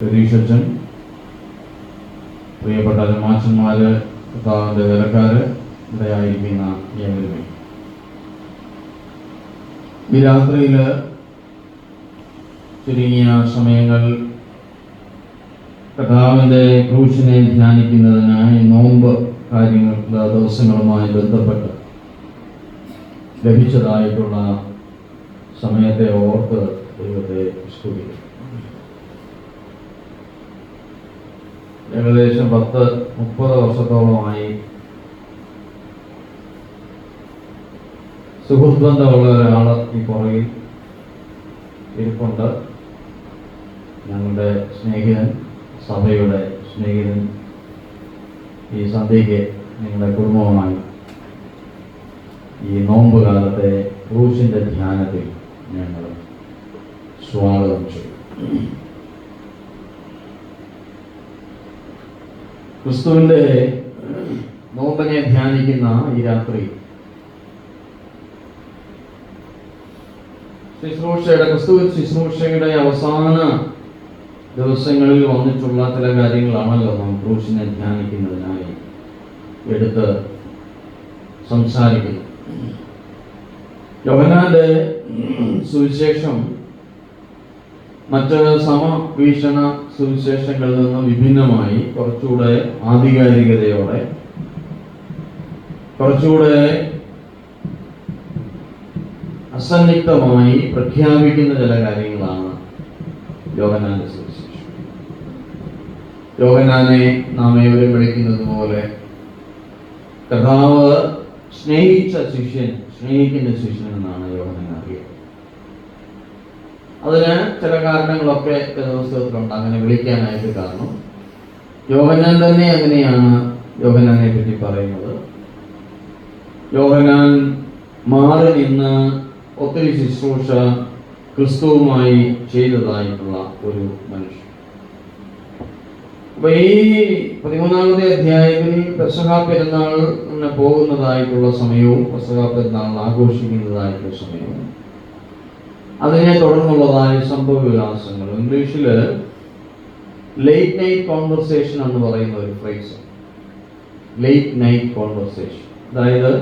പ്രതീക്ഷിച്ചും പ്രിയപ്പെട്ട ജമാച്ചന്മാര് കർത്താവിന്റെ വേലക്കാര് ഇവിടെ ആയിരിക്കുന്ന ഏവരുമേ. ഈ ചുരുങ്ങിയ സമയങ്ങൾ കഥാവിന്റെ ക്രൂശിനെ ധ്യാനിക്കുന്നതിനായി നോമ്പ് കാര്യങ്ങളുടെ ദിവസങ്ങളുമായി ബന്ധപ്പെട്ട് ലഭിച്ചതായിട്ടുള്ള സമയത്തെ ഓർത്ത് ദൈവത്തെ സ്തുതിക്കും ഏകദേശം പത്ത് മുപ്പത് വർഷത്തോളമായി സുഹൃത്ത് ബന്ധമുള്ള ഒരാൾ ഈ പുറകിൽ ഇരിപ്പുണ്ട്. ഞങ്ങളുടെ സ്നേഹിതൻ സഭയുടെ സ്നേഹിതൻ ഈ സന്ധ്യയ്ക്ക് നിങ്ങളുടെ കുടുംബവുമായി ഈ നോമ്പ് കാലത്തെ ക്രൂശിന്റെ ധ്യാനത്തിൽ ഞങ്ങൾ സ്വാഗതം ചെയ്യും. ക്രിസ്തുവിന്റെ നോമ്പനെ ധ്യാനിക്കുന്ന ഈ രാത്രി. ശുശ്രൂഷയുടെ ക്രിസ്തു ശുശ്രൂഷയുടെ അവസാന ദിവസങ്ങളിൽ വന്നിട്ടുള്ള ചില കാര്യങ്ങളാണല്ലോ നാം ക്രൂശിനെ ധ്യാനിക്കുന്നതിനായി എടുത്ത് സംസാരിക്കുന്നു യോഹനാന്റെ സുവിശേഷം മറ്റ് സമവീക്ഷണ സുവിശേഷങ്ങളിൽ നിന്ന് വിഭിന്നമായി കുറച്ചുകൂടെ ആധികാരികതയോടെ കുറച്ചുകൂടെ അസന്നിഗ്ധമായി പ്രഖ്യാപിക്കുന്ന ചില കാര്യങ്ങളാണ് യോഗനാന്റെ സുവിശേഷം. യോഗനാനെ നാം ഏവരും വിളിക്കുന്നത് പോലെ കഥാവ് സ്നേഹിച്ച ശിഷ്യൻ സ്നേഹിക്കുന്ന ശിഷ്യൻ എന്നാണ് യോഗനാൻ അറിയുന്നത് അതിന് ചില കാരണങ്ങളൊക്കെ പുസ്തകത്തിലുണ്ട് അങ്ങനെ വിളിക്കാനായിട്ട് കാരണം. യോഹനാൻ തന്നെ അങ്ങനെയാണ് യോഹനാനെ പറ്റി പറയുന്നത്. യോഹനാൻ മാറി നിന്ന് ഒത്തിരി ശുശ്രൂഷ ക്രിസ്തുവുമായി ചെയ്തതായിട്ടുള്ള ഒരു മനുഷ്യൻ. അപ്പൊ ഈ പതിമൂന്നാമത്തെ അധ്യായത്തിൽ പെസഹ പെരുന്നാളിന് പോകുന്നതായിട്ടുള്ള സമയവും പെസഹ പെരുന്നാൾ ആഘോഷിക്കുന്നതായിട്ടുള്ള സമയവും അതിനെ തുടർന്നുള്ളതായ സംഭവ വിലാസങ്ങൾ. ഇംഗ്ലീഷിൽ ലേറ്റ് നൈറ്റ് കോൺവെർസേഷൻ എന്ന് പറയുന്ന ഒരു ഫ്രേസ് ലേറ്റ് നൈറ്റ് കോൺവെർസേഷൻ അതായത്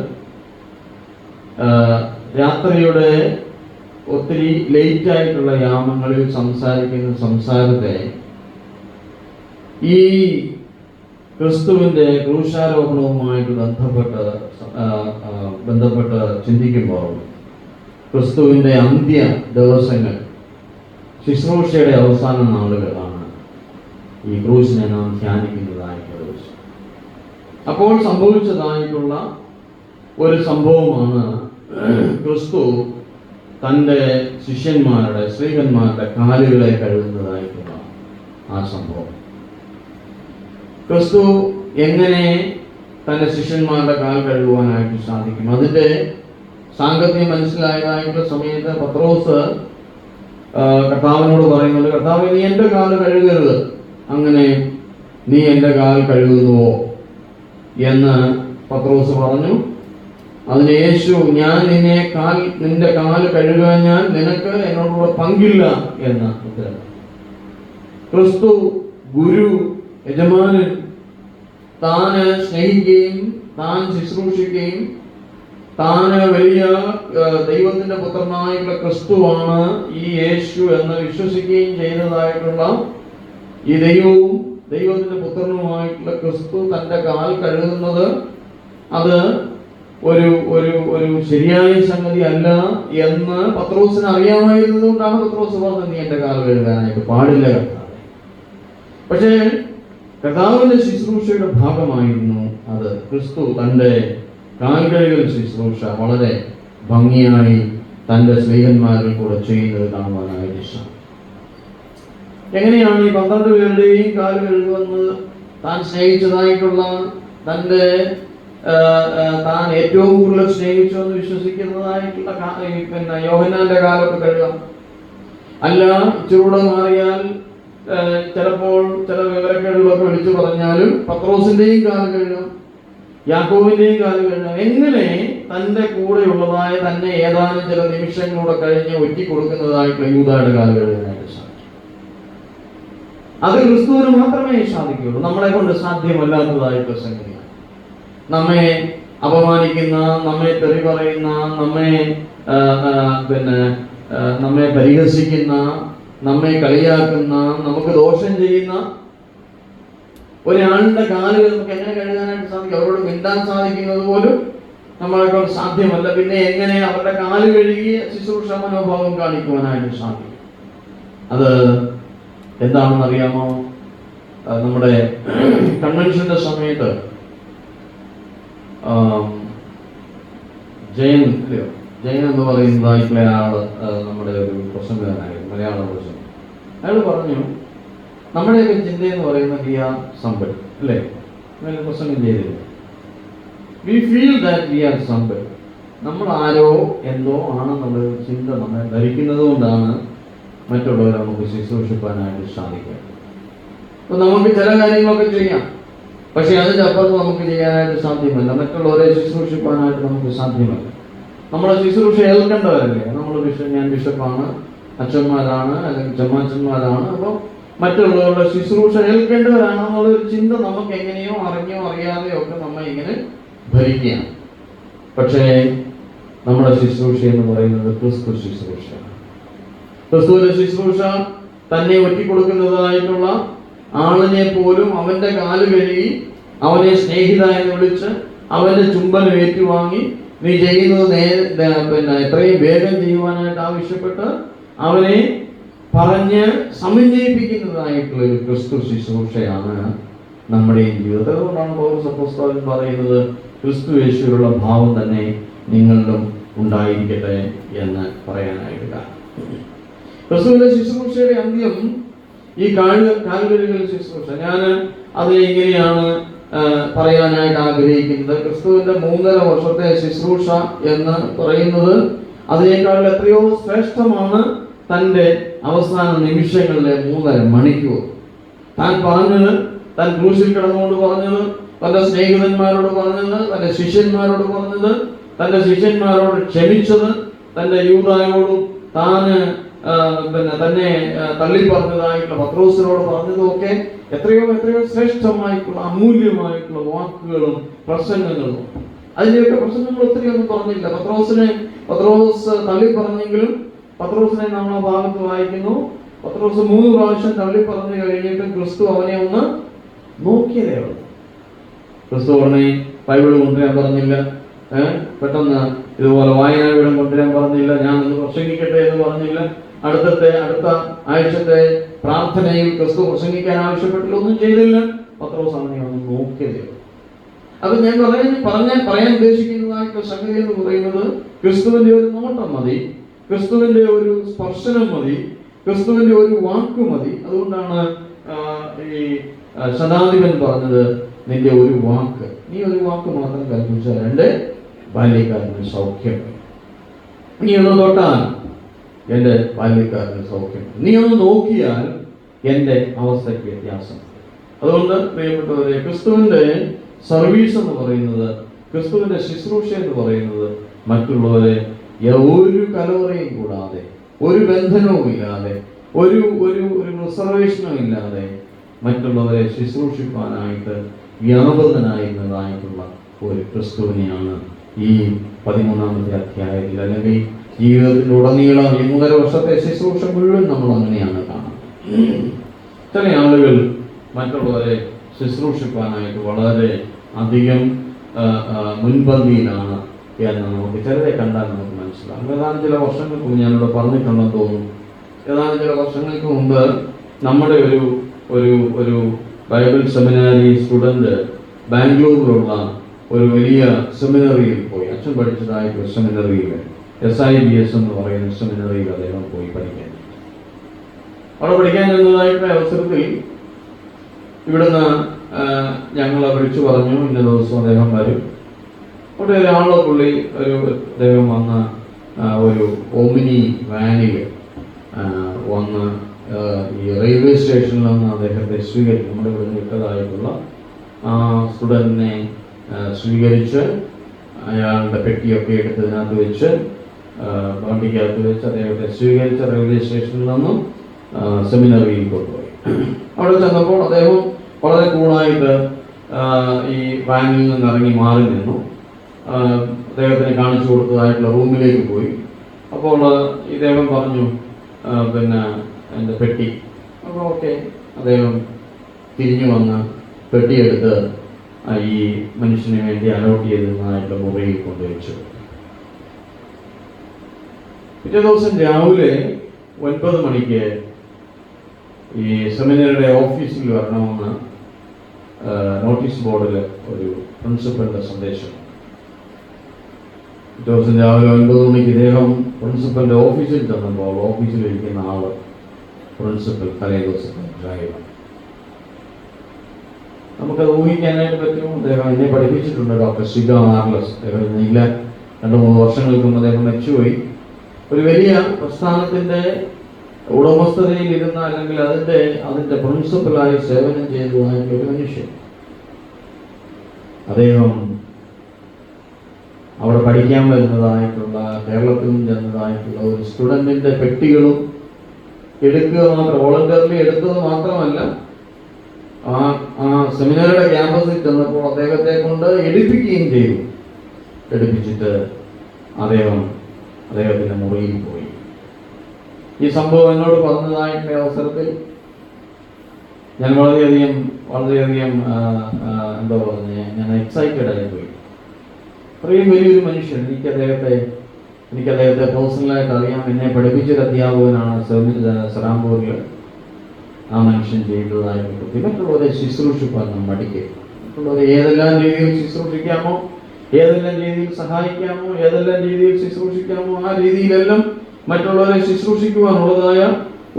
രാത്രിയുടെ ഒത്തിരി ലേറ്റ് ആയിട്ടുള്ള യാമങ്ങളിൽ സംസാരിക്കുന്ന സംസാരത്തെ ഈ ക്രിസ്തുവിന്റെ ക്രൂശാരോഹണവുമായിട്ട് ബന്ധപ്പെട്ട് ബന്ധപ്പെട്ട് ചിന്തിക്കുമ്പോൾ ക്രിസ്തുവിന്റെ അന്ത്യ ദിവസങ്ങൾ ശുശ്രൂഷയുടെ അവസാന നാളുകളാണ് ഈ ക്രൂശിനെ നാം ധ്യാനിക്കുന്നതായിട്ടുള്ള ദിവസം. അപ്പോൾ സംഭവിച്ചതായിട്ടുള്ള ഒരു സംഭവമാണ് ക്രിസ്തു തന്റെ ശിഷ്യന്മാരുടെ സ്ത്രീകന്മാരുടെ കാലുകളെ കഴുകുന്നതായിട്ടുള്ള ആ സംഭവം. ക്രിസ്തു എങ്ങനെ തന്റെ ശിഷ്യന്മാരുടെ കാൽ കഴുകുവാനായിട്ട് സാധിക്കും? അതിന്റെ സാങ്കത്യം മനസ്സിലായതായിട്ടുള്ള സമയത്ത് പത്രോസ് കർത്താവിനോട് പറയുന്നുണ്ട് കർത്താവ് നീ എന്റെ കാൽ കഴുകരുത്. അങ്ങനെ നീ എന്റെ കാൽ കഴുകുന്നുവോ? എന്ന് പത്രോസ് പറഞ്ഞു. അതിന് യേശു ഞാൻ നിന്നെ കാൽ നിന്റെ കാൽ കഴുകാൻ ഞാൻ നിനക്ക് എന്നോടുള്ള പങ്കില്ല എന്ന് ഉത്തരം. ക്രിസ്തു ഗുരു യജമാനൻ താന് സ്നേഹിക്കുകയും താൻ ശുശ്രൂഷിക്കുകയും താന് വലിയ ദൈവത്തിന്റെ പുത്രനായിട്ടുള്ള ക്രിസ്തുവാണ് ഈ യേശു എന്ന് വിശ്വസിക്കുകയും ചെയ്തതായിട്ടുള്ള ഈ ദൈവവും ദൈവത്തിന്റെ പുത്രനുമായിട്ടുള്ള ക്രിസ്തു തന്റെ കാൽ കഴുകുന്നത് അത് ഒരു ഒരു ഒരു ശരിയായ സംഗതി അല്ല എന്ന് പത്രോസിന് അറിയാമായിരുന്നത് കൊണ്ടാണ് പത്രോസ് പറഞ്ഞത് നീ എന്റെ കാൽ കഴുകാനായിട്ട് പാടില്ല പക്ഷേ കർത്താവിന്റെ ശുശ്രൂഷയുടെ ഭാഗമായിരുന്നു അത്. ക്രിസ്തു തന്റെ കാൽകഴുകൽ ശുശ്രൂഷ വളരെ ഭംഗിയായി തന്റെ സ്ത്രീകന്മാരിൽ കൂടെ ചെയ്യുന്നത് കാണുവാനായിട്ട് ഇഷ്ടം എങ്ങനെയാണ് ഈ പന്ത്രണ്ട് പേരുടെയും കാൽ കഴുകുന്നത് താൻ സ്നേഹിച്ചതായിട്ടുള്ള തന്റെ താൻ ഏറ്റവും കൂടുതൽ സ്നേഹിച്ചു എന്ന് വിശ്വസിക്കുന്നതായിട്ടുള്ള പിന്നെ യോഹന്നാന്റെ കാലൊക്കെ കഴുകാം അല്ല ഇച്ചിരൂടെ മാറിയാൽ ചിലപ്പോൾ ചില വിവരക്കേടുകളൊക്കെ വിളിച്ചു പറഞ്ഞാലും പത്രോസിന്റെയും കാൽ കഴുകാം യാക്കോവിന്റെയും കാൽ കഴുകാം എങ്ങനെ തന്റെ കൂടെയുള്ളതായ തന്നെ ഏതാനും ചില നിമിഷങ്ങളൂടെ കഴിഞ്ഞ് ഒറ്റി കൊടുക്കുന്നതായിട്ടുള്ള യൂതായുടെ കാലഘട്ടത്തിനായിട്ട് സാധിക്കും. അത് ക്രിസ്തുവിന് മാത്രമേ സാധിക്കുകയുള്ളൂ. നമ്മളെ കൊണ്ട് സാധ്യമല്ലാത്തതായിട്ടുള്ള സംഗതിയാണ് നമ്മെ അപമാനിക്കുന്ന നമ്മെ തെറി പറയുന്ന നമ്മെ പിന്നെ നമ്മെ പരിഹസിക്കുന്ന നമ്മെ കളിയാക്കുന്ന നമുക്ക് ദോഷം ചെയ്യുന്ന ഒരാളുടെ കാലുകൾ നമുക്ക് എങ്ങനെ കഴുകാനായിട്ട് സാധിക്കും? അവരോട് മിണ്ടാൻ സാധിക്കുന്നത് പോലും നമ്മളെ കൊണ്ട് സാധ്യമല്ല. പിന്നെ എങ്ങനെ അവരുടെ കാൽ കഴുകി ശുശ്രൂഷ മനോഭാവം കാണിക്കുവാനായിട്ട് സാധിക്കും? അത് എന്താണെന്ന് അറിയാമോ നമ്മുടെ കൺവെൻഷന്റെ സമയത്ത് ജയൻ അല്ലയോ? ജയൻ എന്ന് പറയുന്നതായിട്ടുള്ള ആൾ നമ്മുടെ ഒരു പ്രസംഗകനായിരുന്നു മലയാള പ്രസംഗം. അയാൾ പറഞ്ഞു നമ്മുടെയൊക്കെ ചിന്തയെന്ന് പറയുന്ന വി ആർ സമ്പത്ത് അല്ലേ? അങ്ങനെ പ്രശ്നം ചെയ്തില്ല we feel that we are സമ്പൽ നമ്മൾ ആരോ എന്തോ ആണെന്നുള്ള ഒരു ചിന്ത നമ്മെ ധരിക്കുന്നത് കൊണ്ടാണ് മറ്റുള്ളവരെ നമുക്ക് ശുശ്രൂഷിക്കാനായിട്ട് സാധിക്കുക. അപ്പൊ നമുക്ക് ചില കാര്യങ്ങളൊക്കെ ചെയ്യാം. പക്ഷെ അതിന്റെ അപ്പുറത്ത് നമുക്ക് ചെയ്യാനായിട്ട് സാധ്യമല്ല. മറ്റുള്ളവരെ ശുശ്രൂഷിക്കാനായിട്ട് നമുക്ക് സാധ്യമല്ല. നമ്മളെ ശുശ്രൂഷ ഏൽക്കേണ്ടവരല്ലേ? നമ്മൾ ബിഷപ്പ് ഞാൻ ബിഷപ്പാണ് അച്ഛന്മാരാണ് അല്ലെങ്കിൽ ചമ്മാച്ചന്മാരാണ്. അപ്പോൾ മറ്റുള്ളവരുടെ ശുശ്രൂഷ ഏൽക്കേണ്ടവരാണെന്നുള്ള ഒരു ചിന്ത നമുക്ക് എങ്ങനെയോ അറിഞ്ഞോ അറിയാതെയോ ഒക്കെ നമ്മൾ ഇങ്ങനെ ഭരിക്കുകയാണ്. പക്ഷേ നമ്മുടെ ശുശ്രൂഷ എന്ന് പറയുന്നത് ക്രിസ്തു ശുശ്രൂഷ ക്രിസ്തുവിന്റെ ശുശ്രൂഷ തന്നെ ഒറ്റിക്കൊടുക്കുന്നതായിട്ടുള്ള ആളിനെ പോലും അവന്റെ കാൽ കഴുകി അവനെ സ്നേഹിത എന്ന് വിളിച്ച് അവന്റെ ചുംബനം ഏറ്റുവാങ്ങി നീ ചെയ്യുന്നത് നേരെ പിന്നെ എത്രയും വേഗം ചെയ്യുവാനായിട്ട് ആവശ്യപ്പെട്ട് അവനെ പറഞ്ഞ് സമന്വയിപ്പിക്കുന്നതായിട്ടുള്ള ഒരു ക്രിസ്തു ശുശ്രൂഷയാണ് നമ്മുടെ ഈ അപ്പോസ്തലൻ പറയുന്നത് ക്രിസ്തു യേശുവിലുള്ള ഭാവം തന്നെ നിങ്ങളിലും ഉണ്ടായിരിക്കട്ടെ എന്ന് പറയാനായിട്ട് ക്രിസ്തുവിന്റെ ശുശ്രൂഷയുടെ അന്ത്യം ഈ കാൽ ശുശ്രൂഷ. ഞാൻ അത് എങ്ങനെയാണ് പറയാനായിട്ട് ആഗ്രഹിക്കുന്നത്? ക്രിസ്തുവിന്റെ മൂന്നര വർഷത്തെ ശുശ്രൂഷ എന്ന് പറയുന്നത് അതിനേക്കാൾ എത്രയോ ശ്രേഷ്ഠമാണ് തന്റെ അവസാന നിമിഷങ്ങളിലെ മൂന്നര മണിക്കൂർ. താൻ പറഞ്ഞത് താൻ ക്രൂശിൽ കിടന്നുകൊണ്ട് പറഞ്ഞത് തന്റെ സ്നേഹിതന്മാരോട് പറഞ്ഞത് തന്റെ ശിഷ്യന്മാരോട് പറഞ്ഞത് തന്റെ ശിഷ്യന്മാരോട് ക്ഷമിച്ചത് തന്റെ യൂതായോടും താന് പിന്നെ തന്നെ തള്ളി പറഞ്ഞതായിട്ടുള്ള പത്രോസിനോട് പറഞ്ഞതും ഒക്കെ എത്രയോ എത്രയോ ശ്രേഷ്ഠമായിട്ടുള്ള അമൂല്യമായിട്ടുള്ള വാക്കുകളും പ്രസംഗങ്ങളും. അതിന്റെയൊക്കെ പ്രസംഗങ്ങൾ ഒത്തിരി ഒന്നും പറഞ്ഞില്ല. പത്രോസിനെ പത്രോസ് തള്ളി പറഞ്ഞെങ്കിലും പത്രോസിനെ നമ്മൾ ആ ഭാഗത്ത് വായിക്കുന്നു. പത്രോസ് മൂന്ന് പ്രാവശ്യം തള്ളി പറഞ്ഞു കഴിഞ്ഞിട്ട് ക്രിസ്തു അവനെ ഒന്ന് നോക്കിയതേ ഉള്ളൂ. ക്രിസ്തു ഉടനെ ബൈബിൾ കൊണ്ടുവരാൻ പറഞ്ഞില്ല. പെട്ടെന്ന് ഇതുപോലെ വായനാപീഠം കൊണ്ടുവരാൻ പറഞ്ഞില്ല. ഞാൻ ഒന്ന് പ്രസംഗിക്കട്ടെ എന്ന് പറഞ്ഞില്ല. അടുത്തത്തെ അടുത്ത ആഴ്ചത്തെ പ്രാർത്ഥനയിൽ ക്രിസ്തു പ്രസംഗിക്കാൻ ആവശ്യപ്പെട്ടില്ല. ഒന്നും ചെയ്തില്ല. പത്രോസ് അവനെ ഒന്ന് നോക്കിയതേ അപ്പൊ ഞാൻ പറയാൻ പറയാൻ ഉദ്ദേശിക്കുന്നതായിട്ടുള്ള സംഗതി എന്ന് പറയുന്നത് ക്രിസ്തുവിന്റെ ഒരു നോട്ടം മതി. ക്രിസ്തുവിന്റെ ഒരു സ്പർശനം മതി ക്രിസ്തുവിന്റെ ഒരു വാക്ക് മതി. അതുകൊണ്ടാണ് ഈ ശതാധിപൻ പറഞ്ഞത് നിന്റെ ഒരു വാക്ക്. നീ ഒരു വാക്ക് മാത്രം കൽപ്പിച്ചാൽ രണ്ട് ബാല്യക്കാരന് സൗഖ്യം. നീ ഒന്ന് തൊട്ടാൽ എന്റെ ബാല്യക്കാരന് സൗഖ്യം. നീ ഒന്ന് നോക്കിയാൽ എന്റെ അവസ്ഥയ്ക്ക് വ്യത്യാസം. അതുകൊണ്ട് പ്രിയപ്പെട്ടവരെ ക്രിസ്തുവിന്റെ സർവീസ് എന്ന് പറയുന്നത് ക്രിസ്തുവിന്റെ ശുശ്രൂഷ എന്ന് പറയുന്നത് മറ്റുള്ളവരെ ഒരു കലോറയും കൂടാതെ ഒരു ബന്ധനവും ഇല്ലാതെ ഒരു ഒരു ഒരു റിസർവേഷനും ഇല്ലാതെ മറ്റുള്ളവരെ ശുശ്രൂഷിക്കാനായിട്ട് വ്യാപകനായിരുന്നതായിട്ടുള്ള ഒരു ക്രിസ്തുവിനെയാണ് ഈ പതിമൂന്നാമത്തെ അധ്യായത്തിൽ അല്ലെങ്കിൽ ജീവിതത്തിലുടനീളം ഈ മൂന്നര വർഷത്തെ ശുശ്രൂഷ മുഴുവൻ നമ്മൾ അങ്ങനെയാണ് കാണുന്നത്. ചില ആളുകൾ മറ്റുള്ളവരെ ശുശ്രൂഷിക്കാനായിട്ട് വളരെ അധികം മുൻപന്തിയിലാണ് എന്ന് നമുക്ക് ചിലരെ കണ്ടാൽ നമുക്ക് ഏതാനും ചില വർഷങ്ങൾക്ക് മുമ്പ് ഞാനിവിടെ പറഞ്ഞിട്ടുണ്ടെന്ന് തോന്നുന്നു. ഏതാനും ചില വർഷങ്ങൾക്ക് മുമ്പ് നമ്മുടെ ഒരു ഒരു ഒരു ബൈബിൾ സെമിനാരി സ്റ്റുഡന്റ് ബാംഗ്ലൂരിലുള്ള ഒരു വലിയ സെമിനറിയിൽ പോയി. അച്ഛൻ പഠിച്ചതായിട്ട് ഒരു സെമിനറിയിൽ എസ് ഐ ബി എസ് എന്ന് പറയുന്ന സെമിനറിയിൽ അദ്ദേഹം പോയി പഠിക്കാൻ. അവിടെ പഠിക്കാൻ ചെന്നതായിട്ടുള്ള അവസരത്തിൽ ഇവിടുന്ന് ഞങ്ങളെ വിളിച്ചു പറഞ്ഞു. ഇന്ന ദിവസം അദ്ദേഹം വരും. അവിടെ ഒരാളെ പുള്ളി ഒരു അദ്ദേഹം വന്ന് ഒരു ഒമിനി വാനിൽ വന്ന് ഈ റെയിൽവേ സ്റ്റേഷനിൽ നിന്ന് അദ്ദേഹത്തെ സ്വീകരിച്ചു നമ്മുടെ ഇവിടെ വിട്ടതായിട്ടുള്ള ആ സ്റ്റുഡന്റിനെ സ്വീകരിച്ച് അയാളുടെ പെട്ടിയൊക്കെ എടുത്ത് ഇതിനകത്ത് വെച്ച് വണ്ടിക്കകത്ത് വെച്ച് അദ്ദേഹത്തെ സ്വീകരിച്ച റെയിൽവേ സ്റ്റേഷനിൽ നിന്നും സെമിനറിയിൽ കൊണ്ടുപോയി. അവിടെ ചെന്നപ്പോൾ അദ്ദേഹം വളരെ കൂളായിട്ട് ഈ വാനിൽ നിന്ന് ഇറങ്ങി മാറി നിന്നു. അദ്ദേഹത്തിന് കാണിച്ചു കൊടുത്തതായിട്ടുള്ള റൂമിലേക്ക് പോയി. അപ്പോൾ ഇദ്ദേഹം പറഞ്ഞു പിന്നെ എന്റെ പെട്ടി. അപ്പോൾ ഓക്കെ. അദ്ദേഹം തിരിഞ്ഞു വന്ന് പെട്ടിയെടുത്ത് ഈ മനുഷ്യന് വേണ്ടി അലോട്ട് ചെയ്തിരുന്നതായിട്ടുള്ള മുറിയിൽ കൊണ്ടുവച്ചു. പിറ്റേ ദിവസം രാവിലെ ഒൻപത് മണിക്ക് ഈ സെമിനറുടെ ഓഫീസിൽ വരണമെന്ന് നോട്ടീസ് ബോർഡിൽ ഒരു പ്രിൻസിപ്പലിന്റെ സന്ദേശം ദിവസം രാവിലെ ഒൻപത് മണിക്ക് ഇദ്ദേഹം പ്രിൻസിപ്പലിന്റെ ഓഫീസിൽ ചെന്നപ്പോൾ ഓഫീസിൽ ഇരിക്കുന്ന ആൾ പ്രിൻസിപ്പൽ തലേ ദിവസത്തെ ഡ്രൈവർ. നമുക്കത് ഊഹിക്കാനായിട്ട് പറ്റും അദ്ദേഹം എന്നെ പഠിപ്പിച്ചിട്ടുണ്ട് ഡോക്ടർ ശിഖ ആർലസ്. അദ്ദേഹം ഇല്ല. രണ്ട് മൂന്ന് വർഷങ്ങൾക്ക് മുമ്പ് അദ്ദേഹം മരിച്ചുപോയി. ഒരു വലിയ പ്രസ്ഥാനത്തിന്റെ ഉടമസ്ഥതയിൽ ഇരുന്ന അല്ലെങ്കിൽ അതിന്റെ അതിന്റെ പ്രിൻസിപ്പലായി സേവനം ചെയ്തതായിട്ടുള്ള ഒരു മനുഷ്യൻ. അദ്ദേഹം അവിടെ പഠിക്കാൻ വരുന്നതായിട്ടുള്ള കേരളത്തിൽ നിന്ന് ചെന്നതായിട്ടുള്ള ഒരു സ്റ്റുഡന്റിന്റെ പെട്ടികളും എടുക്കുക മാത്രം വോളണ്ടിയർലി എടുത്തത് മാത്രമല്ല ആ ആ സെമിനാറുടെ ക്യാമ്പസിൽ ചെന്നപ്പോൾ അദ്ദേഹത്തെ കൊണ്ട് എടുപ്പിക്കുകയും ചെയ്തു. എടുപ്പിച്ചിട്ട് അദ്ദേഹം അദ്ദേഹത്തിന്റെ മുറിയിൽ പോയി. ഈ സംഭവം എന്നോട് പറഞ്ഞതായിട്ടുള്ള അവസരത്തിൽ ഞാൻ വളരെയധികം വളരെയധികം എന്താ പറഞ്ഞ ഞാൻ എക്സൈറ്റഡ് ആയി പോയി. അത്രയും വലിയൊരു മനുഷ്യൻ എനിക്ക് അദ്ദേഹത്തെ എനിക്ക് അദ്ദേഹത്തെ പേഴ്സണലായിട്ട് അറിയാം. എന്നെ പഠിപ്പിച്ചൊരു അധ്യാപകനാണ് സറാംപൂരിൽ ആ മനുഷ്യൻ ചെയ്തതായിട്ട് പിന്നെ മറ്റുള്ളവരെ ശുശ്രൂഷിപ്പാൻ നാം മടിക്കുക മറ്റുള്ളവരെ ഏതെല്ലാം രീതിയിൽ ശുശ്രൂഷിക്കാമോ ഏതെല്ലാം രീതിയിൽ സഹായിക്കാമോ ഏതെല്ലാം രീതിയിൽ ശുശ്രൂഷിക്കാമോ ആ രീതിയിലെല്ലാം മറ്റുള്ളവരെ ശുശ്രൂഷിക്കുവാനുള്ളതായ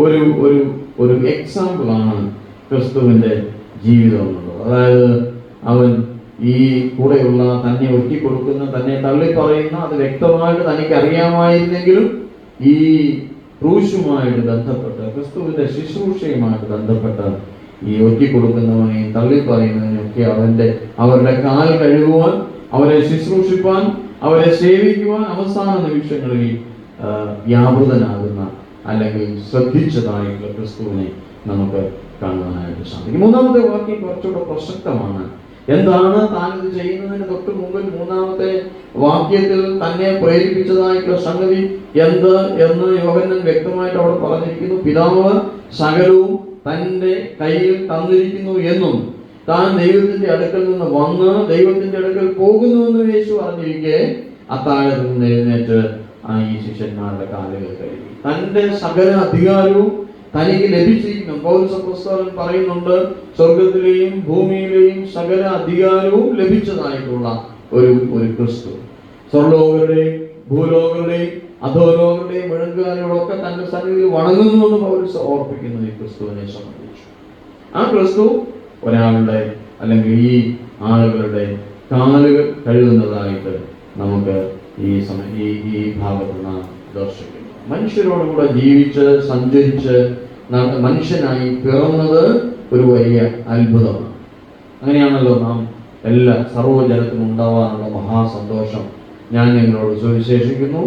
ഒരു ഒരു ഒരു എക്സാമ്പിൾ ആണ് ക്രിസ്തുവിന്റെ ജീവിതം എന്നുള്ളത്. അതായത് അവൻ ഈ കൂടെയുള്ള തന്നെ ഒറ്റിക്കൊടുക്കുന്ന തന്നെ തള്ളി പറയുന്ന അത് വ്യക്തമായിട്ട് തനിക്ക് അറിയാമായിരുന്നെങ്കിലും ഈ ക്രൂശുമായിട്ട് ബന്ധപ്പെട്ട് ക്രിസ്തുവിന്റെ ശുശ്രൂഷയുമായിട്ട് ബന്ധപ്പെട്ട് ഈ ഒറ്റിക്കൊടുക്കുന്നവനെയും തള്ളി പറയുന്നതിനൊക്കെ അവന്റെ അവരുടെ കാൽ കഴുകുവാൻ അവരെ ശുശ്രൂഷിപ്പാൻ അവരെ സേവിക്കുവാൻ അവസാന നിമിഷങ്ങളിൽ വ്യാപൃതനാകുന്ന അല്ലെങ്കിൽ ശ്രദ്ധിച്ചതായിട്ടുള്ള ക്രിസ്തുവിനെ നമുക്ക് കാണുവാനായിട്ട് സാധിക്കും. മൂന്നാമത്തെ വാക്യം കുറച്ചുകൂടെ പ്രസക്തമാണ്. എന്താണ് താൻ ഇത് ചെയ്യുന്നതിന് തൊട്ട് മുമ്പിൽ മൂന്നാമത്തെ വാക്യത്തിൽ തന്നെ പ്രേരിപ്പിച്ചതായിട്ടുള്ള സംഗതി എന്ത് എന്ന് യോഗനൻ വ്യക്തമായിട്ട് അവിടെ പറഞ്ഞിരിക്കുന്നു. പിതാവ് സകലവും തന്റെ കയ്യിൽ തന്നിരിക്കുന്നു എന്നും താൻ ദൈവത്തിന്റെ അടുക്കൽ നിന്ന് വന്ന് ദൈവത്തിന്റെ അടുക്കൽ പോകുന്നുവെന്ന് യേശു അറിഞ്ഞിരിക്കെ അത്താഴത്തിൽ നിന്ന് എഴുന്നേറ്റ് ആ ഈ ശിഷ്യന്മാരുടെ കാലുകൾ കഴുകി. തന്റെ സകല അധികാരവും തനിക്ക് ലഭിച്ചിരിക്കുന്നു അപ്പോസ്തലൻ പറയുന്നുണ്ട് സ്വർഗത്തിലെയും ഭൂമിയിലെയും സകല അധികാരവും ലഭിച്ചതായിട്ടുള്ള ഒരു ഒരു ക്രിസ്തു. സ്വർലോകരുടെയും ഭൂലോകരുടെയും അധോലോകരുടെയും മുഴങ്കാലുകളൊക്കെ തന്റെ സന്നിധിയിൽ വണങ്ങുന്നുവെന്ന് പൗരസ് ഓർപ്പിക്കുന്നു ഈ ക്രിസ്തുവിനെ സംബന്ധിച്ചു. ആ ക്രിസ്തു ഒരാളുടെ അല്ലെങ്കിൽ ഈ ആളുകളുടെ കാലുകൾ കഴുകുന്നതായിട്ട് നമുക്ക് ഈ സമയം ഈ ഭാഗത്ത് നാം ദർശിക്കുന്നു മനുഷ്യരോടുകൂടെ ജീവിച്ച് സഞ്ചരിച്ച് മനുഷ്യനായി പിറന്നത് ഒരു വലിയ അത്ഭുതമാണ്. അങ്ങനെയാണല്ലോ നാം എല്ലാ സർവജനത്തിനും ഉണ്ടാവാനുള്ള മഹാസന്തോഷം. ഞാൻ നിങ്ങളോട് സുവിശേഷിക്കുന്നു.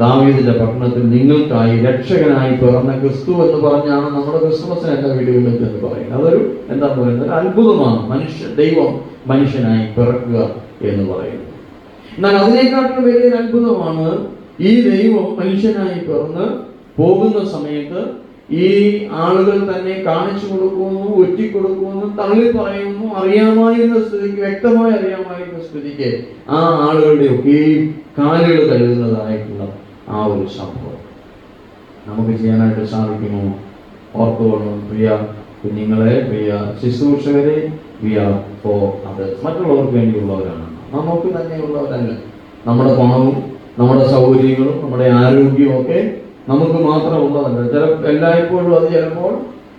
ദാവീദിന്റെ പട്ടണത്തിൽ നിങ്ങൾക്കായി രക്ഷകനായി പിറന്ന ക്രിസ്തു എന്ന് പറഞ്ഞാണ് നമ്മുടെ ക്രിസ്തുമസിനെ എന്റെ വീടുകളിൽ എന്ന് പറയുന്നത്. അതൊരു എന്താ പറയുന്നത്? ഒരു അത്ഭുതമാണ്. മനുഷ്യ ദൈവം മനുഷ്യനായി പിറക്കുക എന്ന് പറയുന്നത്. എന്നാൽ അതിനേക്കാട്ടിലും വലിയൊരു അത്ഭുതമാണ് ഈ ദൈവം മനുഷ്യനായി പിറന്ന് പോകുന്ന സമയത്ത് ഈ ആളുകൾ തന്നെ കാണിച്ചു കൊടുക്കുന്നു ഒറ്റിക്കൊടുക്കുന്നു തള്ളി പറയുന്നു അറിയാമായിരുന്ന സ്ഥിതിക്ക് വ്യക്തമായി അറിയാമായിരുന്ന സ്ഥിതിക്ക് ആ ആളുകളുടെ ഒക്കെയും കാലുകൾ കരുതുന്നതായിട്ടുള്ള ആ ഒരു സംഭവം. നമുക്ക് ചെയ്യാനായിട്ട് സാധിക്കുമോ? ഓർത്തുകൊള്ളും പ്രിയ കുഞ്ഞുങ്ങളെ പ്രിയ ശുശ്രൂഷകരെ വി ആർ ഫോർ മറ്റുള്ളവർക്ക് വേണ്ടിയുള്ളവരാണ്. നമുക്ക് തന്നെയുള്ളവരല്ല. നമ്മുടെ പണവും നമ്മുടെ സൗകര്യങ്ങളും നമ്മുടെ ആരോഗ്യവും ഒക്കെ നമുക്ക് മാത്രം ഉള്ളതല്ല. ചില എല്ലായ്പ്പോഴും അത് ചിലപ്പോൾ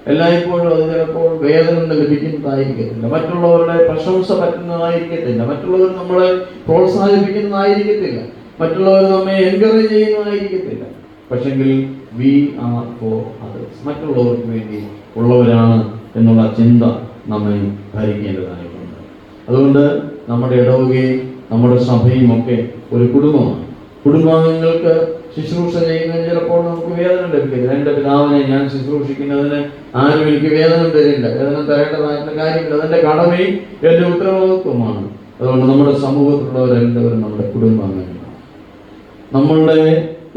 എല്ലായ്പ്പോഴും അത് ചിലപ്പോൾ വേദന ലഭിക്കുന്നതായിരിക്കത്തില്ല. മറ്റുള്ളവരുടെ പ്രശംസ പറ്റുന്നതായിരിക്കത്തില്ല. മറ്റുള്ളവർ നമ്മളെ പ്രോത്സാഹിപ്പിക്കുന്നതായിരിക്കത്തില്ല. മറ്റുള്ളവർ നമ്മെ എൻകറേജ് ചെയ്യുന്നതായിരിക്കത്തില്ല. പക്ഷെങ്കിൽ വി ആർ ഫോർ അതേഴ്സ് മറ്റുള്ളവർക്ക് വേണ്ടി ഉള്ളവരാണ് എന്നുള്ള ചിന്ത നമ്മെ ഭരിക്കേണ്ടതായിട്ടുണ്ട്. അതുകൊണ്ട് നമ്മുടെ ഇടവുകയും നമ്മുടെ സഭയും ഒക്കെ ഒരു കുടുംബമാണ്. കുടുംബാംഗങ്ങൾക്ക് ശുശ്രൂഷ ചെയ്യുന്നതിന് ചിലപ്പോൾ നമുക്ക് വേദന ലഭിക്കില്ല എന്റെ പിതാവിനെ ഞാൻ ശുശ്രൂഷിക്കുന്നതിന് ആരും എനിക്ക് വേദന തരില്ല. വേദന തരേണ്ടതായിട്ടുള്ള കാര്യമില്ല. അതെന്റെ കടമയും എന്റെ ഉത്തരവാദിത്വമാണ് അതുകൊണ്ട് നമ്മുടെ സമൂഹത്തിലുള്ളവരെല്ലാവരും നമ്മുടെ കുടുംബാംഗങ്ങളാണ്. നമ്മളുടെ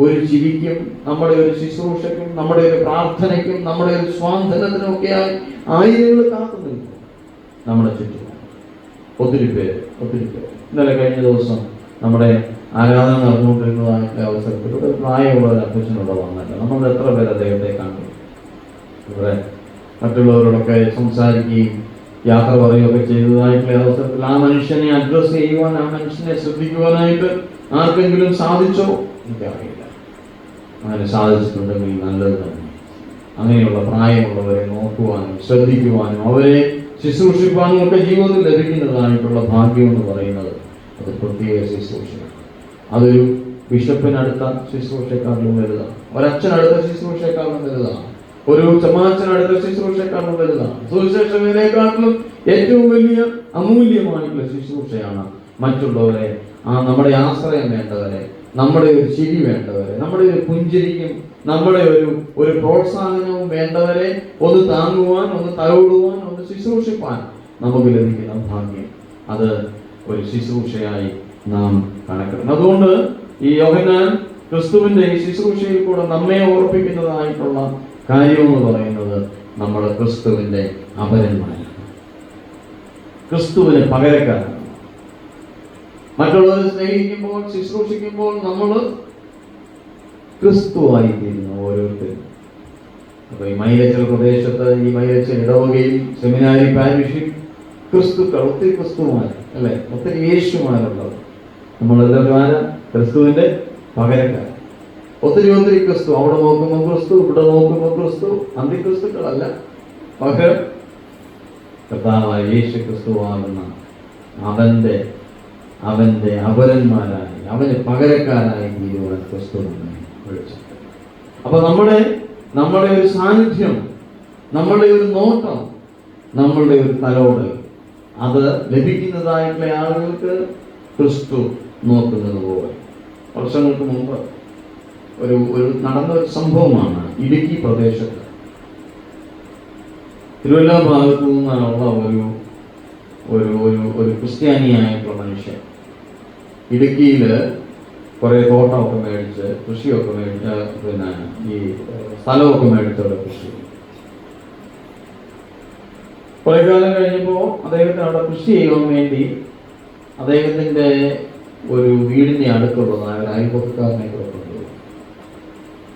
ഒരു ചിരിക്കും നമ്മുടെ ഒരു ശുശ്രൂഷയ്ക്കും നമ്മുടെ ഒരു പ്രാർത്ഥനയ്ക്കും നമ്മുടെ ഒരു സ്വാന്തനത്തിനും ഒക്കെ ആയിരങ്ങൾ കാത്തു നമ്മുടെ ചുറ്റും. ഒത്തിരി പേര് ഒത്തിരി പേര്. ഇന്നലെ കഴിഞ്ഞ ദിവസം നമ്മുടെ ആരാധന നടന്നുകൊണ്ടിരുന്നതായിട്ടുള്ള അവസരത്തിൽ ഇവിടെ പ്രായമുള്ള ഒരു വന്നിട്ട് നമ്മൾ എത്ര പേര് അദ്ദേഹത്തെ കണ്ടു ഇവിടെ മറ്റുള്ളവരോടൊക്കെ സംസാരിക്കുകയും യാത്ര പറയുകയൊക്കെ ചെയ്തതായിട്ടുള്ള അവസരത്തിൽ ആ മനുഷ്യനെ അഡ്രസ് ചെയ്യുവാൻ ആ മനുഷ്യനെ ശ്രദ്ധിക്കുവാനായിട്ട് ആർക്കെങ്കിലും സാധിച്ചോ? എനിക്കറിയില്ല. അങ്ങനെ സാധിച്ചിട്ടുണ്ടെങ്കിൽ നല്ലത് തന്നെ. അങ്ങനെയുള്ള പ്രായമുള്ളവരെ നോക്കുവാനും ശ്രദ്ധിക്കുവാനും അവരെ ശുശ്രൂഷിക്കുവാനും ഒക്കെ ജീവിതത്തിൽ ലഭിക്കുന്നതായിട്ടുള്ള ഭാഗ്യം എന്ന് പറയുന്നത് അത് പ്രത്യേക ശുശ്രൂഷയാണ്. അതൊരു ബിഷപ്പിനടുത്ത ശുശ്രൂഷക്കാരിലും വലുതാണ്. ഒരച്ഛനടുത്ത ശുശ്രൂഷക്കാരിലും വലുതാണ്. ഒരു ചമാച്ചനടുത്ത ശുശ്രൂഷക്കാരിലും വലുതാണ്. സുവിശേഷകരെക്കാട്ടിലും ഏറ്റവും വലിയ അമൂല്യമായിട്ടുള്ള ശുശ്രൂഷയാണ് മറ്റുള്ളവരെ ആ നമ്മുടെ ആശ്രയം വേണ്ടവരെ നമ്മുടെ ഒരു ചിരി വേണ്ടവരെ നമ്മുടെ ഒരു പുഞ്ചിരിക്കും നമ്മുടെ ഒരു ഒരു പ്രോത്സാഹനവും വേണ്ടവരെ ഒന്ന് താങ്ങുവാൻ ഒന്ന് തലോടുവാൻ ഒന്ന് ശുശ്രൂഷിപ്പാൻ നമുക്ക് ലഭിക്കുന്ന ഭാഗ്യം. അത് ഒരു ശുശ്രൂഷയായി നാം കണക്കിടും അതുകൊണ്ട് ഈ യോഹനാൻ ക്രിസ്തുവിന്റെ ഈ ശുശ്രൂഷയിൽ കൂടെ നമ്മെ ഓർപ്പിക്കുന്നതായിട്ടുള്ള കാര്യം എന്ന് പറയുന്നത് നമ്മൾ ക്രിസ്തുവിന്റെ അപരന്മാരാണ്. ക്രിസ്തുവിന് പകരക്കാരാണ്. മറ്റുള്ളവരെ സ്നേഹിക്കുമ്പോൾ ശുശ്രൂഷിക്കുമ്പോൾ നമ്മൾ ക്രിസ്തുവായി തീരുന്നു ഓരോരുത്തരും. അപ്പൊ ഈ മൈലച്ചൽ പ്രദേശത്ത് ഈ മൈലച്ചൽ ഇടവകയിൽ സെമിനാരി പാരിഷിൽ ക്രിസ്തുക്കൾ ഒത്തിരി ക്രിസ്തുമാർ അല്ലെ? ഒത്തിരി യേശുമാരുള്ളത് നമ്മളെല്ലാവരും ആരാ ക്രിസ്തുവിന്റെ പകരക്കാർ ഒത്തിരി ഒത്തിരി ക്രിസ്തു. അവിടെ നോക്കുമ്പോൾ ക്രിസ്തു ഇവിടെ നോക്കുമ്പോൾ ക്രിസ്തു അന്തിക്രിസ്തുക്കളല്ല. പകരം കർത്താവായ യേശു ക്രിസ്തുവാകുന്ന അവന്റെ അവന്റെ അപരന്മാരായി അവന് പകരക്കാരായി തീരുവാൻ ക്രിസ്തു വിളിച്ചു അപ്പൊ നമ്മുടെ നമ്മുടെ ഒരു സാന്നിധ്യം നമ്മുടെ ഒരു നോട്ടം നമ്മളുടെ ഒരു തലോട് അത് ലഭിക്കുന്നതായിട്ടുള്ള ആളുകൾക്ക് ക്രിസ്തു നോക്കുന്നത് പോലെ വർഷങ്ങൾക്ക് മുമ്പ് ഒരു ഒരു നടന്ന ഒരു സംഭവമാണ് ഇടുക്കി പ്രദേശത്ത് തിരുവല്ല ഭാഗത്തു നിന്നുള്ള ഒരു ഒരു ഒരു ഒരു ക്രിസ്ത്യാനിയായിട്ടുള്ള മനുഷ്യൻ ഇടുക്കിയിൽ കുറേ തോട്ടമൊക്കെ മേടിച്ച് കൃഷിയൊക്കെ മേടിച്ച് പിന്നെ ഈ സ്ഥലമൊക്കെ മേടിച്ചുള്ള കൃഷി. കുറേ കാലം കഴിഞ്ഞപ്പോൾ അദ്ദേഹത്തിന് അവിടെ കൃഷി ചെയ്യാൻ വേണ്ടി അദ്ദേഹത്തിന്റെ ഒരു വീടിന്റെ അടുത്തുള്ളതായ ഒരു അയൽപക്കക്കാരനെ കൂടെ കൊണ്ടുപോയി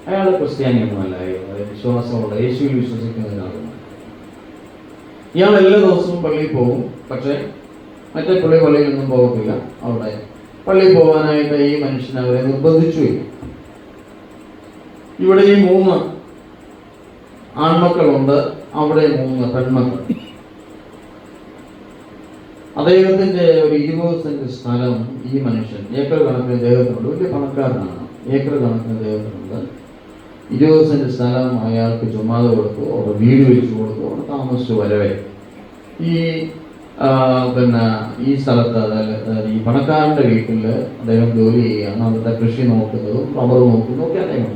അയാൾ ക്രിസ്ത്യാനിയൊന്നുമല്ല അയാൾ വിശ്വാസമുള്ള യേശുവിൽ വിശ്വസിക്കുന്ന ഒരാളാണ് ഇയാൾ എല്ലാ ദിവസവും പള്ളിയിൽ പോകും പക്ഷേ മറ്റേ പുള്ളി പള്ളിയിലൊന്നും പോകത്തില്ല. അവിടെ പള്ളിയിൽ പോകാനായിട്ട് ഈ മനുഷ്യൻ അവരെ നിർബന്ധിച്ചു ഇവിടെ ഈ മൂന്ന് ആൺമക്കളുണ്ട് അവിടെ മൂന്ന് പെൺമക്കൾ. അദ്ദേഹത്തിന്റെ ഒരു ഇരുപത് സെന്റ് സ്ഥലം ഈ മനുഷ്യൻ. ഏക്കർ കണക്കിന് അദ്ദേഹത്തിനുണ്ട്. വലിയ പണക്കാരനാണ്. ഏക്കർ കണക്കിന് അദ്ദേഹത്തിനുണ്ട്. ഇരുപത് സെന്റ് സ്ഥലം അയാൾക്ക് ചുമ്മാതെ കൊടുത്തു അവിടെ വീട് വെച്ച് കൊടുത്തു അവിടെ താമസിച്ചു വരവേ. ഈ പിന്നെ ഈ സ്ഥലത്ത് അതായത് ഈ പണക്കാരന്റെ വീട്ടിൽ അദ്ദേഹം ജോലി ചെയ്യുകയാണ്. അവിടുത്തെ കൃഷി നോക്കുന്നതും റബ്ബർ നോക്കുന്നതും ഒക്കെ അദ്ദേഹം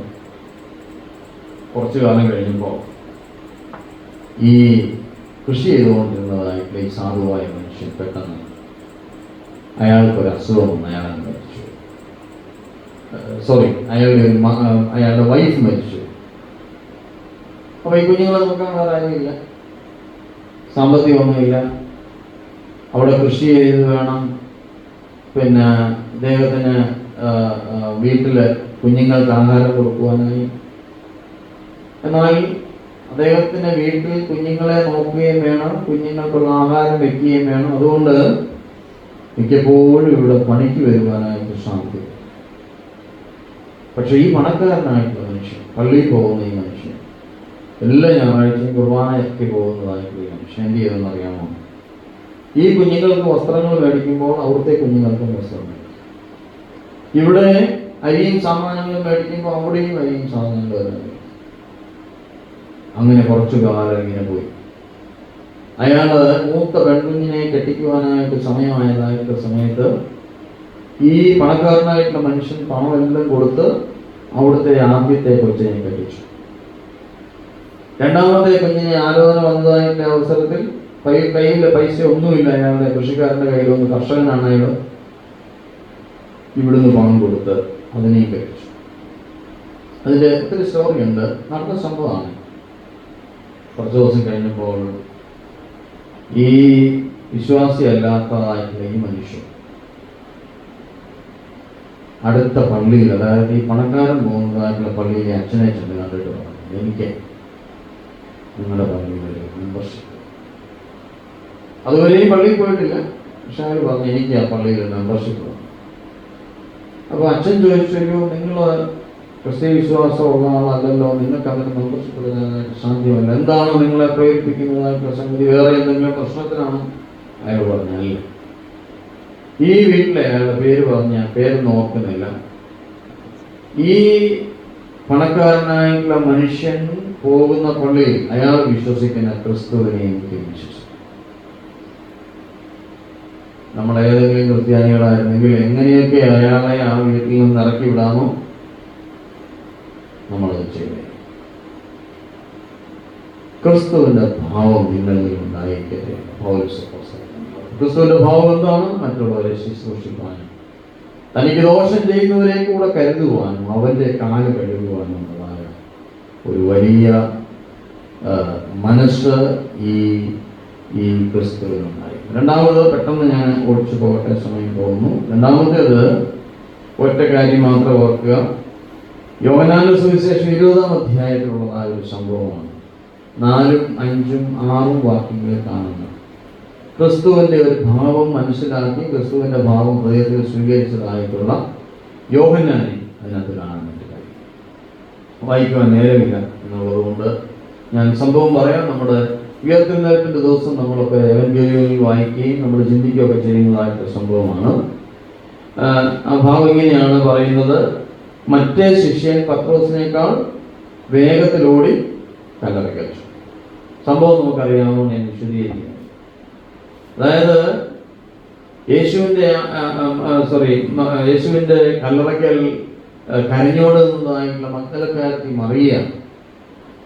കുറച്ചു കാലം കഴിയുമ്പോൾ ഈ കൃഷി ചെയ്തുകൊണ്ടിരുന്നതായിട്ടുള്ള ഈ സാധുവായ മനുഷ്യൻ പെട്ടെന്ന് അയാൾക്കൊരു അസുഖം അയാളെ മരിച്ചു. സോറി അയാളുടെ ഒരു അയാളുടെ വൈഫ് മരിച്ചു. അപ്പൊ ഈ കുഞ്ഞുങ്ങളെ നോക്കാൻ കാര്യമില്ല സാമ്പത്തികമൊന്നുമില്ല അവിടെ കൃഷി ചെയ്ത് വേണം. പിന്നെ അദ്ദേഹത്തിന് വീട്ടിൽ കുഞ്ഞുങ്ങൾക്ക് ആഹാരം കൊടുക്കുവാനായി. എന്നാൽ അദ്ദേഹത്തിന്റെ വീട്ടിൽ കുഞ്ഞുങ്ങളെ നോക്കുകയും വേണം കുഞ്ഞുങ്ങൾക്കുള്ള ആഹാരം വെക്കുകയും വേണം. അതുകൊണ്ട് മിക്കപ്പോഴും ഇവിടെ പണിക്ക് വരുവാനായിട്ട് സാധിക്കും. പക്ഷെ ഈ പണക്കാരനായിട്ടുള്ള മനുഷ്യൻ പള്ളിയിൽ പോകുന്ന ഈ മനുഷ്യൻ എല്ലാ ഞായറാഴ്ചയും കുർബാനയ്ക്ക് പോകുന്നതായിട്ടുള്ള ഈ മനുഷ്യൻ എന്ത് ചെയ്തെന്ന് അറിയാമോ? ഈ കുഞ്ഞുങ്ങൾക്ക് വസ്ത്രങ്ങൾ മേടിക്കുമ്പോൾ അവിടുത്തെ കുഞ്ഞുങ്ങൾക്കും വസ്ത്രം ഇവിടെ അരിയും സാമാനങ്ങളും മേടിക്കുമ്പോൾ അവിടെയും അരിയും സാധനങ്ങളും മേടിക്കും. അങ്ങനെ കുറച്ചു കാലം ഇങ്ങനെ പോയി. അയാൾ മൂത്ത പെൺകുഞ്ഞിനെ കെട്ടിക്കുവാനായിട്ട് സമയമായതായിട്ട് സമയത്ത് ഈ പണക്കാരനായിട്ടുള്ള മനുഷ്യൻ പണമെല്ലാം കൊടുത്ത് അവിടുത്തെ ആദ്യത്തെ കൊച്ചിനെ കെട്ടിച്ചു. രണ്ടാമത്തെ കുഞ്ഞിനെ ആലോചന വന്നതായിട്ട് അവസരത്തിൽ കയ്യിൽ പൈസ ഒന്നുമില്ല അയാളുടെ കൃഷിക്കാരന്റെ കയ്യിലൊന്ന് കർഷകനാണ് അയാൾ ഇവിടുന്ന് പണം കൊടുത്ത് അതിനെയും കെട്ടിച്ചു. അതിന്റെ ഒത്തിരി സ്റ്റോറി ഉണ്ട്. നടന്ന സംഭവമാണ്. കുറച്ച് ദിവസം കഴിഞ്ഞപ്പോൾ ഈ വിശ്വാസി അല്ലാത്തതായിട്ടുള്ള ഈ മനുഷ്യൻ അടുത്ത പള്ളിയിൽ അതായത് ഈ പണക്കാരൻ പോകുന്നതായിട്ടുള്ള പള്ളിയിലെ അച്ഛനെ ചെന്ന് കണ്ടിട്ട് പറഞ്ഞു എനിക്ക് നിങ്ങളുടെ പള്ളിയിൽ മെമ്പർഷിപ്പ് അതുവരെ ഈ പള്ളിയിൽ പോയിട്ടില്ല. പക്ഷെ അവർ പറഞ്ഞു എനിക്ക് ആ പള്ളിയിൽ മെമ്പർഷിപ്പ് അപ്പോൾ അച്ഛൻ ചോദിച്ചു നിങ്ങൾ ക്രിസ്ത്യ വിശ്വാസം ഉള്ളതാണല്ലോ നിങ്ങൾക്ക് അതിന് സന്തോഷപ്പെടുന്നതിനായിട്ട് സാധ്യമല്ല. എന്താണ് നിങ്ങളെ പ്രേരിപ്പിക്കുന്നതായിട്ടുള്ള സംഗതി വേറെ എന്തെങ്കിലും പ്രശ്നത്തിനാണ്? അയാൾ പറഞ്ഞല്ല ഈ വീട്ടിലെ അയാളുടെ പേര് പറഞ്ഞ പേര് നോക്കുന്നില്ല. ഈ പണക്കാരനായിട്ടുള്ള മനുഷ്യൻ പോകുന്ന പള്ളിയിൽ അയാൾ വിശ്വസിക്കുന്ന ക്രിസ്തുവിനെ എനിക്ക് വിശ്വസിക്കും. നമ്മൾ ഏതെങ്കിലും ക്രിസ്ത്യാനികളായിരുന്നെങ്കിൽ എങ്ങനെയൊക്കെ അയാളെ ആ വീട്ടിൽ നിന്ന് ഇറക്കി വിടാമോ? നമ്മളത് ചെയ്യേ ക്രിസ്തുവിന്റെ ഭാവം നിങ്ങളിൽ ഉണ്ടായിരിക്കട്ടെ. ക്രിസ്തുവിന്റെ ഭാവം എന്താണ്? മറ്റുള്ളവരെ ശുശ്രൂഷിക്കാനും തനിക്ക് ദോഷം ചെയ്യുന്നവരെ കൂടെ കരുതുവാനും അവന്റെ കാൽ കഴുകുവാനും ഉള്ളതായ ഒരു വലിയ മനസ്സ് ഈ ഈ ക്രിസ്തുവിനുണ്ടായി രണ്ടാമത് പെട്ടെന്ന് ഞാൻ ഓടിച്ചു പോകട്ടെ സമയം പോകുന്നു. രണ്ടാമത്തേത് ഒറ്റ കാര്യം മാത്രം ഓർക്കുക. യോഹനാന സുവിശേഷം ഇരുപതാം അധ്യായത്തിലുള്ളതായ ഒരു സംഭവമാണ്. നാലും അഞ്ചും ആറും വാക്യങ്ങളിൽ കാണുന്നത് ക്രിസ്തുവിന്റെ ഒരു ഭാവം മനസ്സിലാക്കി ക്രിസ്തുവിന്റെ ഭാവം ഹൃദയത്തിൽ സ്വീകരിച്ചതായിട്ടുള്ള യോഹനാനെ അതിനകത്ത് കാണാൻ വേണ്ടി കഴിയും. വായിക്കുവാൻ നേരമില്ല എന്നുള്ളതുകൊണ്ട് ഞാൻ സംഭവം പറയാം. നമ്മുടെ ഉയർത്തെഴുന്നേൽപ്പിന്റെ ദിവസം നമ്മളൊക്കെ എവൻഗേലിയോയിൽ വായിക്കുകയും നമ്മൾ ചിന്തിക്കുകയൊക്കെ ചെയ്യുന്നതായിട്ടുള്ള സംഭവമാണ്. ആ ഭാവം ഇങ്ങനെയാണ് പറയുന്നത്. മറ്റേ ശിഷ്യൻ പത്രോസിനേക്കാൾ വേഗത്തിലോടി കല്ലറക്കച്ചു സംഭവം നമുക്കറിയാമോ ഞാൻ വിശദീകരിക്കാം. അതായത് യേശുവിന്റെ സോറി യേശുവിന്റെ കല്ലറയ്ക്കൽ കരഞ്ഞോട് നിന്നതായിട്ടുള്ള മക്കളക്കാരത്തി മറിയ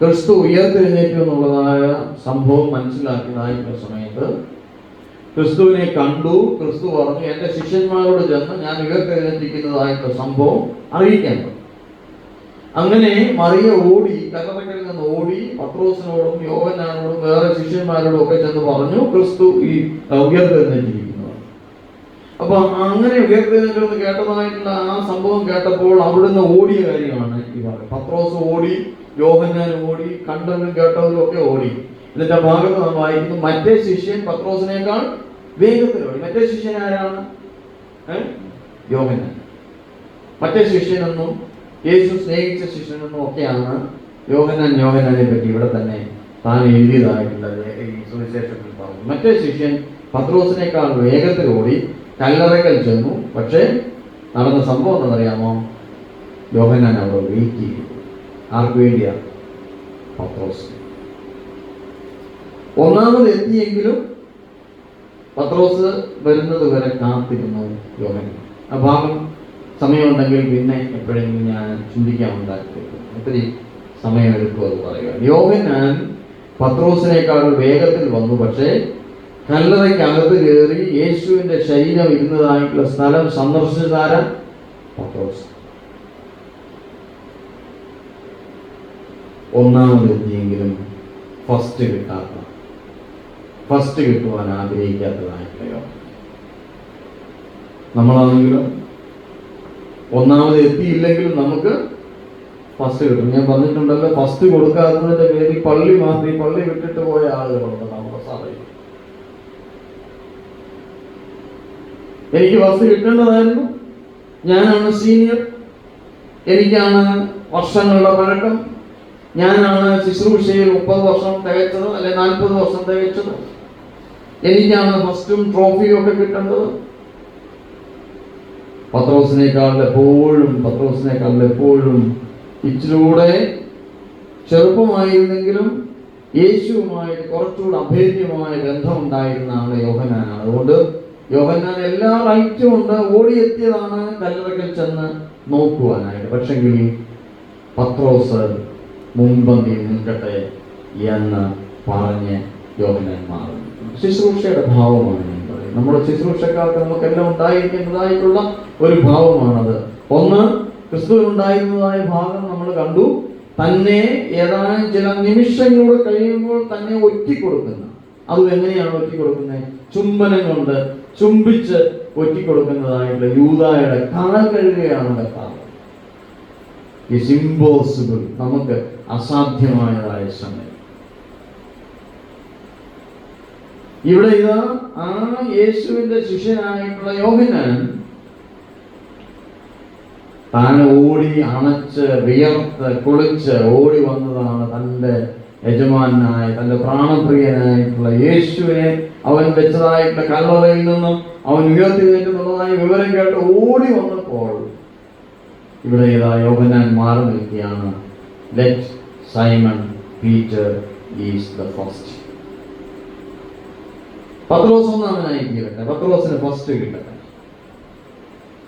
ക്രിസ്തു ഉയർത്തെഴുന്നേറ്റു എന്നുള്ളതായ സംഭവം മനസ്സിലാക്കിയതായിട്ടുള്ള സമയത്ത് ക്രിസ്തുവിനെ കണ്ടു. ക്രിസ്തു പറഞ്ഞു എന്റെ ശിഷ്യന്മാരോട് ചെന്ന് ഞാൻ ഇവർക്ക് എഴുതിക്കുന്നതായിട്ട് സംഭവം അറിയിക്കാൻ അങ്ങനെ മറിയ ഓടി കല്ലറക്കലിൽ നിന്ന് ഓടി പത്രോസിനോടും യോവനാനോടും വേറെ ശിഷ്യന്മാരോടും ഒക്കെ ചെന്ന് പറഞ്ഞു ക്രിസ്തു ഈ ഉയർത്തെഴുന്നേറ്റിരിക്കുന്നു. അപ്പൊ അങ്ങനെ ഉയർത്തെഴുന്നേറ്റെന്ന് കേട്ടതായിട്ടുള്ള ആ സംഭവം കേട്ടപ്പോൾ അവിടുന്ന് ഓടിയ കാര്യമാണ് ഈ പറയുന്നത്. പത്രോസ് ഓടി യോഹന്നാൻ ഓടി കണ്ടതും കേട്ടവരും ഒക്കെ ഓടി. ഇതിന്റെ ഭാഗത്ത് നാം വായിക്കുന്നു മറ്റേ ശിഷ്യൻ പത്രോസിനേക്കാൾ വേഗത്തിൽ ഓടി മറ്റേ ശിഷ്യൻ ആരാണ്? യോഹന മറ്റേ ശിഷ്യനെന്നും യേശു സ്നേഹിച്ച ശിഷ്യനെന്നും ഒക്കെയാണ് യോഹനാൻ യോഹനാനെ പറ്റി ഇവിടെ തന്നെ താൻ എഴുതിയതായിട്ടുള്ള ഈ സുവിശേഷത്തിൽ പറഞ്ഞു. മറ്റേ ശിഷ്യൻ പത്രോസിനേക്കാൾ വേഗത്തിൽ ഓടി കല്ലറകൾ ചെന്നു. പക്ഷേ നടന്ന സംഭവം എന്താണെന്നറിയാമോ? യോഹനാൻ അവിടെ വെയിറ്റ് ചെയ്തു ആർക്ക് വേണ്ടിയാ? പത്രോസ് ഒന്നാമത് എത്തിയെങ്കിലും പത്രോസ് വരുന്നത് വരെ കാത്തിരുന്നു യോഹൻ ആ ഭാഗം സമയമുണ്ടെങ്കിൽ പിന്നെ എപ്പോഴെങ്കിലും ഞാൻ ചിന്തിക്കാൻ ഉണ്ടാക്കി ഒത്തിരി സമയമെടുക്കും അത് പറയുക. യോഹനാൻ പത്രോസിനേക്കാൾ വേഗത്തിൽ വന്നു. പക്ഷേ കല്ലറയ്ക്കകത്ത് കയറി യേശുവിന്റെ ശരീരം ഇരുന്നതായിട്ടുള്ള സ്ഥലം സന്ദർശിച്ചാര പത്രോസ്. ഒന്നാമതെത്തിയെങ്കിലും ഫസ്റ്റ് കിട്ടാത്ത ഫസ്റ്റ് കിട്ടുവാൻ ആഗ്രഹിക്കാത്തതായിട്ടോ നമ്മളാണെങ്കിലും ഒന്നാമത് എത്തിയില്ലെങ്കിലും നമുക്ക് ഫസ്റ്റ് കിട്ടും. ഞാൻ പറഞ്ഞിട്ടുണ്ടല്ലോ ഫസ്റ്റ് കൊടുക്കാത്തതിന്റെ പേരിൽ പള്ളി മാറി പള്ളി വിട്ടിട്ട് പോയ ആളുകളുണ്ട് നമ്മുടെ സഭയിൽ. എനിക്ക് ഫസ്റ്റ് കിട്ടേണ്ടതായിരുന്നു. ഞാനാണ് സീനിയർ. എനിക്കാണ് വർഷങ്ങളുടെ പഴക്കം. ഞാനാണ് ശുശ്രൂഷയിൽ മുപ്പത് വർഷം തികച്ചത് അല്ലെ നാൽപ്പത് വർഷം തികച്ചത്. എനിക്കാണ് ഫസ്റ്റും ട്രോഫിയും ഒക്കെ കിട്ടേണ്ടത്. പത്രോസിനേക്കാൾ എപ്പോഴും പത്രോസിനേക്കാൾ എപ്പോഴും ഇച്ചിലൂടെ ചെറുപ്പമായിരുന്നെങ്കിലും യേശുവുമായിട്ട് കുറച്ചുകൂടെ അഭേദ്യമായ ബന്ധമുണ്ടായിരുന്ന ആൾ യോഹനാനാണ് അതുകൊണ്ട് യോഹന്നാൻ എല്ലാ റൈറ്റും ഉണ്ട്. ഓടിയെത്തിയതാണ് കല്ലറക്കൽ ചെന്ന് നോക്കുവാനായിട്ട്. പക്ഷെങ്കിൽ പത്രോസ് മുമ്പന്തി നിൽക്കട്ടെ എന്ന് പറഞ്ഞ് യോഹനാൻ മാറുന്നു. ശുശ്രൂഷയുടെ ഭാവമാണ് ഞാൻ പറയുന്നത്. നമ്മുടെ ശുശ്രൂഷക്കാർക്ക് നമുക്കെല്ലാം ഉണ്ടായിരിക്കുന്നതായിട്ടുള്ള ഒരു ഭാവമാണത്. ഒന്ന് ക്രിസ്തുവിനുണ്ടായിരുന്നതായ ഭാഗം നമ്മൾ കണ്ടു. തന്നെ ഏതാനും ചില നിമിഷങ്ങൾ കഴിയുമ്പോൾ തന്നെ ഒറ്റിക്കൊടുക്കുന്ന. അത് എങ്ങനെയാണ് ഒറ്റിക്കൊടുക്കുന്നത്? ചുംബനം കൊണ്ട് ചുംബിച്ച് ഒറ്റിക്കൊടുക്കുന്നതായിട്ടുള്ള യൂതായുടെ കാൽ കഴുകുകയാണ് കർത്താവ് നമുക്ക് അസാധ്യമായതായ സമയം. ഇവിടെ ഇതാ ആ യേശുവിന്റെ ശിഷ്യനായിട്ടുള്ള യോഹനാൻ താൻ ഓടി അണച്ച് വിയർത്ത് കുളിച്ച് ഓടി വന്നതാണ് തന്റെ യജമാനായ തന്റെ പ്രാണപ്രിയനായിട്ടുള്ള യേശുവിനെ അവൻ വെച്ചതായിട്ടുള്ള കല്ലറയിൽ നിന്നും അവൻ ഉയർത്തിയതിന്റെതായ വിവരം കേട്ട് ഓടി വന്നപ്പോൾ ഇവിടെ ഇതാ യോഹനാൻ മാറി നിൽക്കുകയാണ്. Let Simon Peter is the first Pathros ഒന്നാമനായി തീരട്ടെ പത്രോസിന് ഫസ്റ്റ് കിട്ടട്ടെ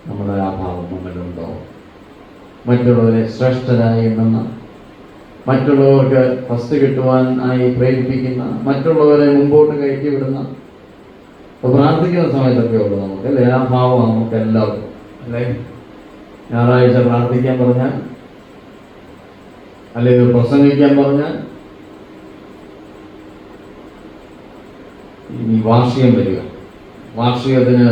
നമ്മുടെ ആ നമ്മളുണ്ടോ മറ്റുള്ളവരെ ശ്രേഷ്ഠരായി എണ്ണുന്ന മറ്റുള്ളവർക്ക് ഫസ്റ്റ് കിട്ടുവാൻ ആയി പ്രേരിപ്പിക്കുന്ന മറ്റുള്ളവരെ മുമ്പോട്ട് കയറ്റി വിടുന്ന പ്രാർത്ഥിക്കുന്ന സമയത്തൊക്കെ ഉള്ളു നമുക്ക് അല്ലേ? ആ ഭാവം നമുക്ക് എല്ലാവർക്കും. അല്ലേ? ഞായറാഴ്ച പ്രാർത്ഥിക്കാൻ പറഞ്ഞാൽ അല്ലെങ്കിൽ പ്രസംഗിക്കാൻ പറഞ്ഞാൽ ഇനി വാർഷികം വരിക. വാർഷികത്തിന്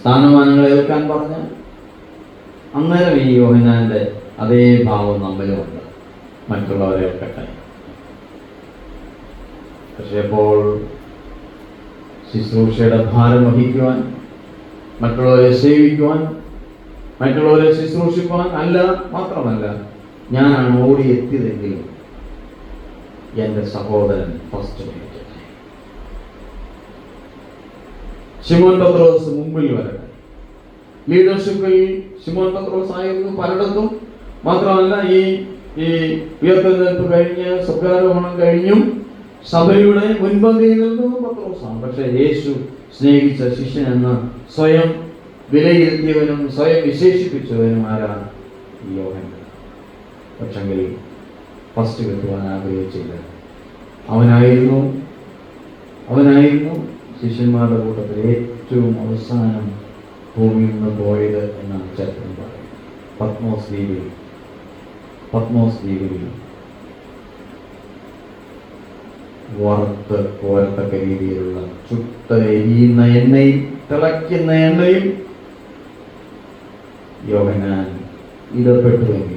സ്ഥാനമാനങ്ങൾ ഏൽക്കാൻ പറഞ്ഞാൽ അന്നേരം ഈ യോഹനാന്റെ അതേ ഭാവം നമ്മളുമുണ്ട് മറ്റുള്ളവരെ ഒക്കട്ടെ. പക്ഷെ അപ്പോൾ ശുശ്രൂഷയുടെ ഭാരം വഹിക്കുവാൻ മറ്റുള്ളവരെ സേവിക്കുവാൻ മറ്റുള്ളവരെ ശുശ്രൂഷിക്കുവാൻ അല്ല മാത്രമല്ല ഞാനാണ് ഓടിയെത്തിയതെങ്കിലും എന്റെ സഹോദരൻ ഫസ്റ്റ് ശിമോൻ പത്രോസ് മുമ്പിൽ വരട്ടെ ലീഡർഷിപ്പിൽ ശിമോൻ പത്രോസ് ആയിരുന്നു പലയിടത്തും. മാത്രമല്ല ഈ ഈ ഉയർത്തെഴുന്നേൽപ്പ് കഴിഞ്ഞ് സ്വർഗാരോഹണം കഴിഞ്ഞും സഭയുടെ മുൻപന്തിയിൽ നിന്നും പത്രോസാണ് പക്ഷെ യേശു സ്നേഹിച്ച ശിഷ്യൻ എന്ന് സ്വയം വിലയിരുത്തിയവനും സ്വയം വിശേഷിപ്പിച്ചവനും ആരാണ്? യോഹൻ. പക്ഷെങ്കിൽ ഫസ്റ്റ് കിട്ടുവാൻ ആഗ്രഹിച്ചില്ല. അവനായിരുന്നു അവനായിരുന്നു ശിഷ്യന്മാരുടെ കൂട്ടത്തിൽ ഏറ്റവും അവസാനം ഭൂമിയിൽ നിന്ന് പോയത് എന്നാണ് ചരിത്രം പറയുന്നത്. പത്മോസ് ദ്വീപിൽ പത്മോസ് ദ്വീപിൽ വറുത്ത് കോരത്തക്ക രീതിയിലുള്ള ചുട്ട എരിയുന്ന എണ്ണയും തിളയ്ക്കുന്ന എണ്ണയും യോഗനാൻ ഇടപെട്ടുവെങ്കിലും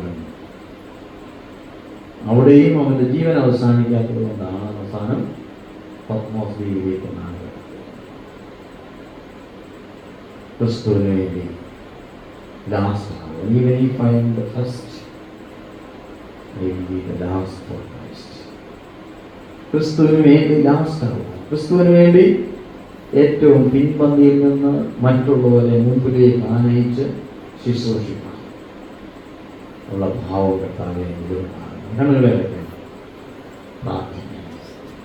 അവിടെയും അവന്റെ ജീവൻ അവസാനിക്കാത്തത് കൊണ്ടാണ് അവസാനം പത്മോസ് ദ്വീപിലേക്ക് നാടുക ക്രിസ്തുവിന് വേണ്ടി ലാസ്റ്റ് ആവും ഈവൻ ഈ ഫൈൻഡ് ഫസ്റ്റ് ലാസ്റ്റ് ക്രിസ്തുവിന് വേണ്ടി ലാസ്റ്റ് ആവുക ക്രിസ്തുവിന് വേണ്ടി ഏറ്റവും പിൻപന്തിയിൽ നിന്ന് മറ്റുള്ളവരെ മുമ്പിലേക്ക് ആനയിച്ച് ശുശ്രൂഷിക്കണം ഉള്ള ഭാവം കെട്ടാതെ കണ്ണുകളെ പ്രാർത്ഥിക്കും.